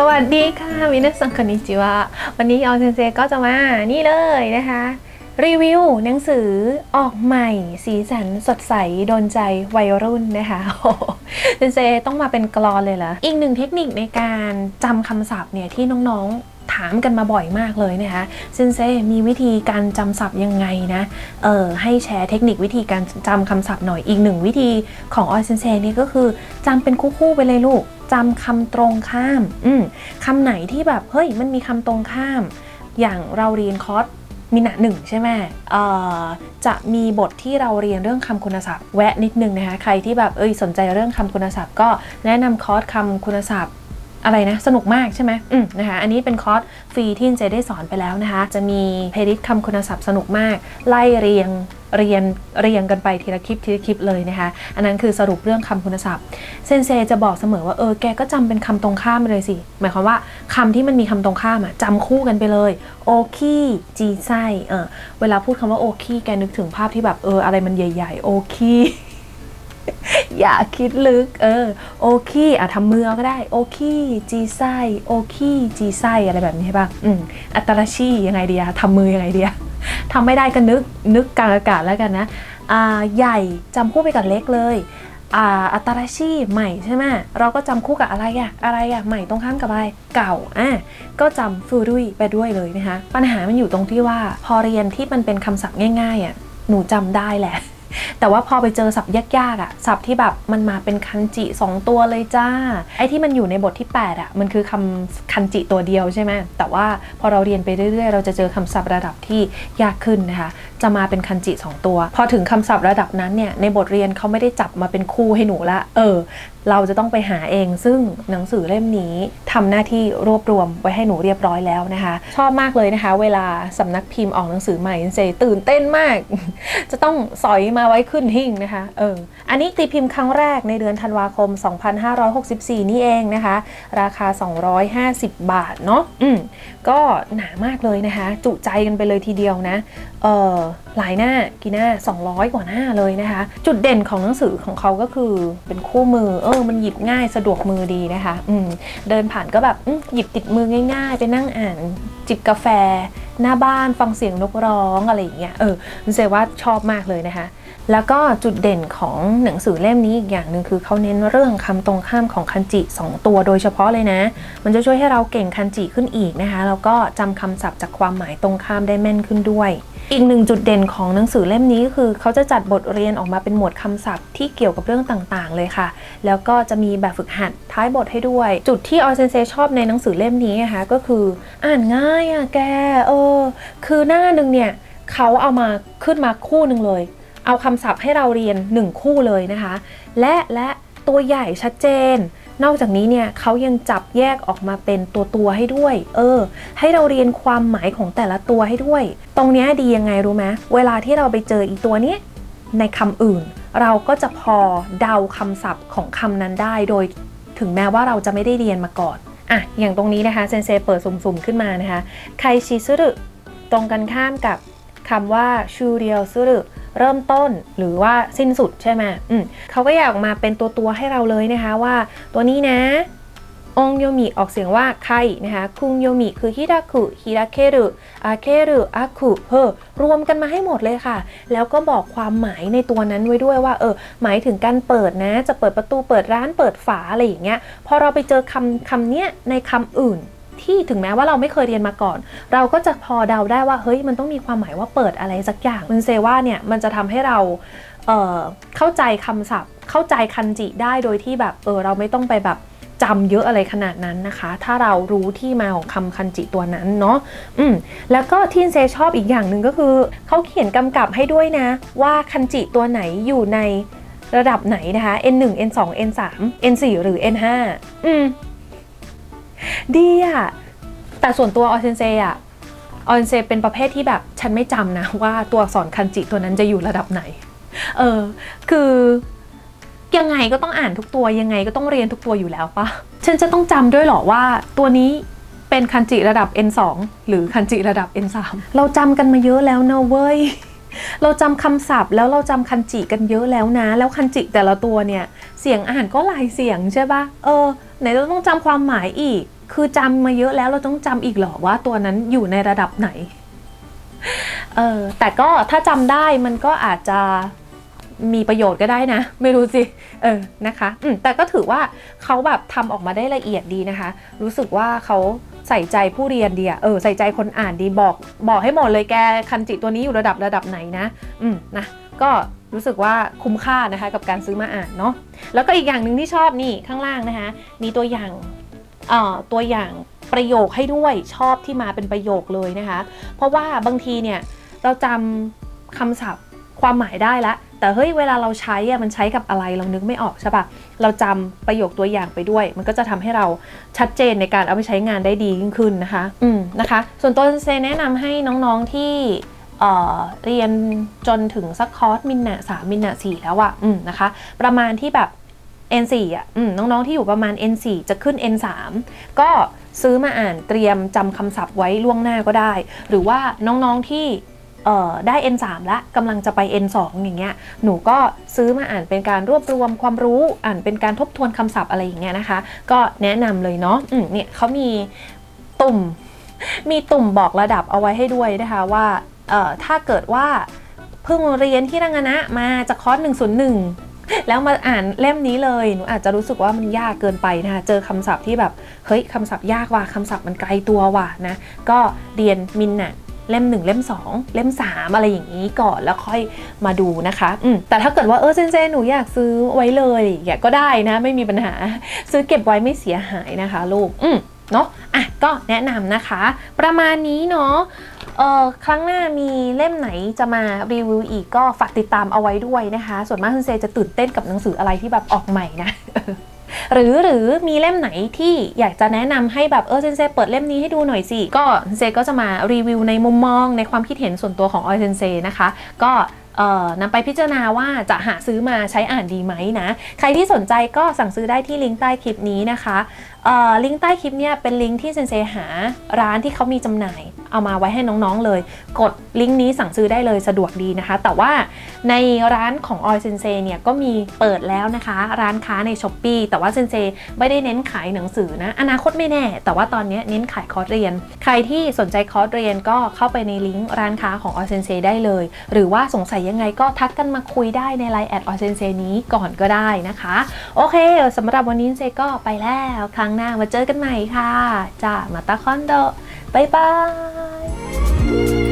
สวัสดีค่ะมินาซังคอนนิจิวะวันนี้ออนเซนเซก็จะมา นี่เลยนะคะ รีวิวหนังสือออกใหม่ สีสันสดใส โดนใจวัยรุ่นนะคะโอ้เซนเซต้องมาเป็นกรอนเลยเหรอ อีกหนึ่งเทคนิคในการจำคำศัพท์เนี่ยที่น้องๆถามกันมาบ่อยมากเลยนะคะเซนเซมีวิธีการจำศัพท์ยังไงนะ เออให้แชร์เทคนิควิธีการจำคำศัพท์หน่อยอีกหนึ่งวิธีของออยเซนเซนี่ก็คือจำเป็นคู่ๆไปเลยลูก จำคำตรงข้าม อืคำไหนที่แบบเฮ้ยมันมีคำตรงข้าม อย่างเราเรียนคอร์สมีหนะหนึ่งใช่ไหมจะมีบทที่เราเรียนเรื่องคำคุณศัพท์ แวะนิดนึงนะคะ ใครที่แบบเอ้ยสนใจเรื่องคำคุณศัพท์ ก็แนะนำคอร์สคำคุณศัพท์ อะไรนะ สนุกมากใช่ไหมอืมนะคะ อันนี้เป็นคอร์สฟรีที่เจได้สอนไปแล้วนะคะ จะมีเพลย์ลิสต์คำคุณศัพท์สนุกมาก ไล่เรียงเรียนเรียงกันไปทีละคลิปทีละคลิปเลยนะคะ อันนั้นคือสรุปเรื่องคำคุณศัพท์เซนเซจะบอกเสมอว่าเออแกก็จำเป็นคำตรงข้ามไปเลยสิ หมายความว่าคำที่มันมีคำตรงข้ามอะจำคู่กันไปเลยโอคีจีไซเออเวลาพูดคำว่าโอคีแกนึกถึงภาพที่แบบเอออะไรมันใหญ่ ๆ โอคี อย่าคิดลึก เออ โอเคอะทำมือก็ได้ โอเค จีไซโอเคจีไซอะไรแบบนี้ใช่ปะอืมอัตราชียังไงดีอะทำมือยังไงดีอะทำไม่ได้ก็นึก นึกกลางอากาศแล้วกันนะอ่าใหญ่จำคู่ไปกับเล็กเลยอ่าอัตราชีใหม่ใช่ไหมเราก็จำคู่กับอะไรอะอะไรอะใหม่ตรงข้ามกับอะไรเก่าอะก็จำฟูรุยไปด้วยเลยนะคะปัญหามันอยู่ตรงที่ว่าพอเรียนที่มันเป็นคำศัพท์ง่ายๆอะหนูจำได้แหละ แต่ว่าพอไปเจอศัพท์ยากๆอะศัพท์ที่แบบมันมาเป็นคันจิ 2 ตัวเลยจ้า ไอ้ที่มันอยู่ในบทที่ 8อะมันคือคำคันจิตัวเดียวใช่ไหมแต่ว่าพอเราเรียนไปเรื่อยๆ เราจะเจอคำศัพท์ระดับที่ยากขึ้นนะคะ จะมาเป็นคันจิ 2 ตัว พอถึงคำศัพท์ระดับนั้นเนี่ยในบทเรียนเขาไม่ได้จับมาเป็นคู่ให้หนูละ เออ เราจะต้องไปหาเอง ซึ่งหนังสือเล่มนี้ทำหน้าที่รวบรวมไว้ให้หนูเรียบร้อยแล้วนะคะ ชอบมากเลยนะคะ เวลาสำนักพิมพ์ออกหนังสือใหม่เซตื่นเต้นมาก จะต้องสอยมาไว้ขึ้นหิ้งนะคะเอออันนี้ตีพิมพ์ครั้งแรกในเดือนธันวาคม 2564 นี่เองนะคะ ราคา 250 บาทเนาะอืมก็หนามากเลยนะคะ จุใจกันไปเลยทีเดียวนะเออหลายหน้ากี่หน้า 200 กว่าหน้าเลยนะคะ จุดเด่นของหนังสือของเขาก็คือเป็นคู่มือเออมันหยิบง่ายสะดวกมือดีนะคะ อืมเดินผ่านก็แบบหยิบติดมือง่าย ๆ ไปนั่งอ่านจิบกาแฟ หน้าบ้านฟังเสียงนกร้องอะไรอย่างเงี้ยเออมันเซว่าชอบมากเลยนะคะ แล้วก็จุดเด่นของหนังสือเล่มนี้อีกอย่างหนึ่งคือเขาเน้นเรื่องคำตรงข้ามของคันจิ 2 ตัวโดยเฉพาะเลยนะ มันจะช่วยให้เราเก่งคันจิขึ้นอีกนะคะแล้วก็จำคำศัพท์จากความหมายตรงข้ามได้แม่นขึ้นด้วย อีกหนึ่งจุดเด่นของหนังสือเล่มนี้ก็คือเขาจะจัดบทเรียนออกมาเป็นหมวดคำศัพท์ที่เกี่ยวกับเรื่องต่างๆ เลยค่ะ แล้วก็จะมีแบบฝึกหัดท้ายบทให้ด้วย จุดที่ออเซนเซชอบในหนังสือเล่มนี้นะคะก็คืออ่านง่ายอะแกเออ คือหน้าหนึ่งเนี่ยเขาเอามาขึ้นมาคู่หนึ่งเลย เอาคำศัพท์ให้เราเรียน 1 คู่เลยนะคะ และและตัวใหญ่ชัดเจน นอกจากนี้เนี่ยเขายังจับแยกออกมาเป็นตัวตัวๆให้ด้วย เออ ให้เราเรียนความหมายของแต่ละตัวให้ด้วย ตรงนี้ดียังไงรู้ไหมเวลาที่เราไปเจออีกตัวนี้ในคำอื่น เราก็จะพอเดาคำศัพท์ของคำนั้นได้ โดยถึงแม้ว่าเราจะไม่ได้เรียนมาก่อนอะอย่างตรงนี้นะคะเซนเซเปิดสุ่มๆขึ้นมานะคะไคชิซุรุตรงกันข้ามกับคำว่าชูเรียวซุรุ เริ่มต้นหรือว่าสิ้นสุดใช่ไหมอืมเขาก็อยากออกมาเป็นตัวตัวให้เราเลยนะคะว่าตัวนี้นะองโยมิออกเสียงว่าไคนะคะคุงโยมิคือฮิดาคุฮิดาเครุอาเครุอาคุเฮอรวมกันมาให้หมดเลยค่ะ แล้วก็บอกความหมายในตัวนั้นไว้ด้วยว่าเออหมายถึงการเปิดนะ จะเปิดประตูเปิดร้านเปิดฝาอะไรอย่างเงี้ยพอเราไปเจอคำคำเนี้ยในคำอื่น ที่ถึงแม้ว่าเราไม่เคยเรียนมาก่อน เราก็จะพอเดาได้ว่าเฮ้ยมันต้องมีความหมายว่าเปิดอะไรสักอย่างมันเซว่าเนี่ยมันจะทำให้เราเเข้าใจคำศัพท์ เข้าใจคันจิได้โดยที่แบบเออเราไม่ต้องไปแบบจำเยอะอะไรขนาดนั้นนะคะ ถ้าเรารู้ที่มาของคำคันจิตัวนั้นเนาะ อืม แล้วก็ที่เซชอบอีกอย่างหนึ่งก็คือ เขาเขียนกำกับให้ด้วยนะ ว่าคันจิตัวไหนอยู่ในระดับไหนนะคะ N1 N2 N3 N4 หรือ N5 อืม ดีอะแต่ส่วนตัวออเซนเซอะออเซนเซเป็นประเภทที่แบบฉันไม่จำนะว่าตัวอักษรคันจิตัวนั้นจะอยู่ระดับไหน เออ คือยังไงก็ต้องอ่านทุกตัวยังไงก็ต้องเรียนทุกตัวอยู่แล้วปะฉันจะต้องจำด้วยหรอว่าตัวนี้เป็นคันจิระดับ N2 หรือคันจิระดับ N3 เราจำกันมาเยอะแล้วนะเว้ย เราจำคำศัพท์แล้วเราจำคันจิกันเยอะแล้วนะ แล้วคันจิแต่ละตัวเนี่ย เสียงอ่านก็หลายเสียงใช่ปะเออไหนเราต้องจำความหมายอีก คือจำมาเยอะแล้วเราต้องจำอีกหรอว่าตัวนั้นอยู่ในระดับไหน เออแต่ก็ถ้าจำได้มันก็อาจจะมีประโยชน์ก็ได้นะ ไม่รู้สิ เออนะคะอืมแต่ก็ถือว่าเขาแบบทำออกมาได้ละเอียดดีนะคะ รู้สึกว่าเขาใส่ใจผู้เรียนดีอะเออใส่ใจคนอ่านดีบอก บอกให้หมดเลยแกคันจิตัวนี้อยู่ระดับระดับไหนนะ อืมนะก็รู้สึกว่าคุ้มค่านะคะ กับการซื้อมาอ่านเนาะแล้วก็อีกอย่างหนึ่งที่ชอบนี่ข้างล่างนะคะ มีตัวอย่าง ตัวอย่างประโยคให้ด้วยชอบที่มาเป็นประโยคเลยนะคะ เพราะว่าบางทีเนี่ยเราจำคำศัพท์ความหมายได้ละแต่เฮ้ยเวลาเราใช้อะมันใช้กับอะไรเรานึกไม่ออกใช่ปะเราจำประโยคตัวอย่างไปด้วย มันก็จะทำให้เราชัดเจนในการเอาไปใช้งานได้ดียิ่งขึ้นนะคะ อืมนะคะ ส่วนตัวเซแนะนำให้น้องๆที่เเรียนจนถึงสักคอร์สมินนะสามมินนะสี่แล้วอะอืมนะคะ ประมาณที่แบบ N4 อะน้องๆที่อยู่ประมาณ N4 จะขึ้น N3 ก็ซื้อมาอ่านเตรียมจำคำศัพท์ไว้ล่วงหน้าก็ได้ หรือว่าน้องๆที่ได้ N3 แล้วกำลังจะไป N2 อย่างเงี้ย หนูก็ซื้อมาอ่านเป็นการรวบรวมความรู้ อ่านเป็นการทบทวนคำศัพท์อะไรอย่างเงี้ยนะคะ ก็แนะนำเลยเนาะเนี่ยเขามีตุ่ม มีตุ่มบอกระดับเอาไว้ให้ด้วยนะคะว่าถ้าเกิดว่าเพิ่งเรียนที่รังนะมาจากคอร์ส101 แล้วมาอ่านเล่มนี้เลยหนูอาจจะรู้สึกว่ามันยากเกินไปนะคะเจอคำศัพท์ที่แบบเฮ้ยคำศัพท์ยากว่ะคำศัพท์มันไกลตัวว่ะนะก็เรียนมินน่ะเล่ม 1 เล่ม 2 เล่ม 3 อะไรอย่างนี้ก่อนแล้วค่อยมาดูนะคะอืมแต่ถ้าเกิดว่าเออเซนเซหนูอยากซื้อไว้เลยอย่างเงี้ยก็ได้นะไม่มีปัญหาซื้อเก็บไว้ไม่เสียหายนะคะ ลูกอืมเนาะอะก็แนะนำนะคะ ประมาณนี้เนาะ เอ่อครั้งหน้ามีเล่มไหนจะมารีวิวอีกก็ฝากติดตามเอาไว้ด้วยนะคะ ส่วนมากคุณเซจะตื่นเต้นกับหนังสืออะไรที่แบบออกใหม่นะหรือหรือมีเล่มไหนที่อยากจะแนะนำให้แบบเออเซนเซเปิดเล่มนี้ให้ดูหน่อยสิ ก็เซก็จะมารีวิวในมุมมองในความคิดเห็นส่วนตัวของออยเซนเซนะคะ ก็นำไปพิจารณาว่าจะหาซื้อมาใช้อ่านดีไหมนะ ใครที่สนใจก็สั่งซื้อได้ที่ลิงก์ใต้คลิปนี้นะคะ ลิงก์ใต้คลิปเนี่ยเป็นลิงก์ที่เซนเซหาร้านที่เขามีจำหน่ายเอามาไว้ให้น้องๆเลย กดลิงก์นี้สั่งซื้อได้เลยสะดวกดีนะคะ แต่ว่าในร้านของออยเซนเซเนี่ยก็มีเปิดแล้วนะคะ ร้านค้าใน s h อ p e e แต่ว่าเซนเซไม่ได้เน้นขายหนังสือนะ อนาคตไม่แน่ แต่ว่าตอนนี้เน้นขายคอร์สเรียน ใครที่สนใจคอร์สเรียนก็เข้าไปในลิงก์ร้านค้าของออยเซนเซได้เลย หรือว่าสงสัยยังไงก็ทักกันมาคุยได้ในไลน์แอดออยเซนเซนี้ก่อนก็ได้นะคะ โอเคสำหรับวันนี้เซก็ไปแล้วครั้งหน้ามาเจอกันใหม่ค่ะจ้ามาตาคอนโดบายบาย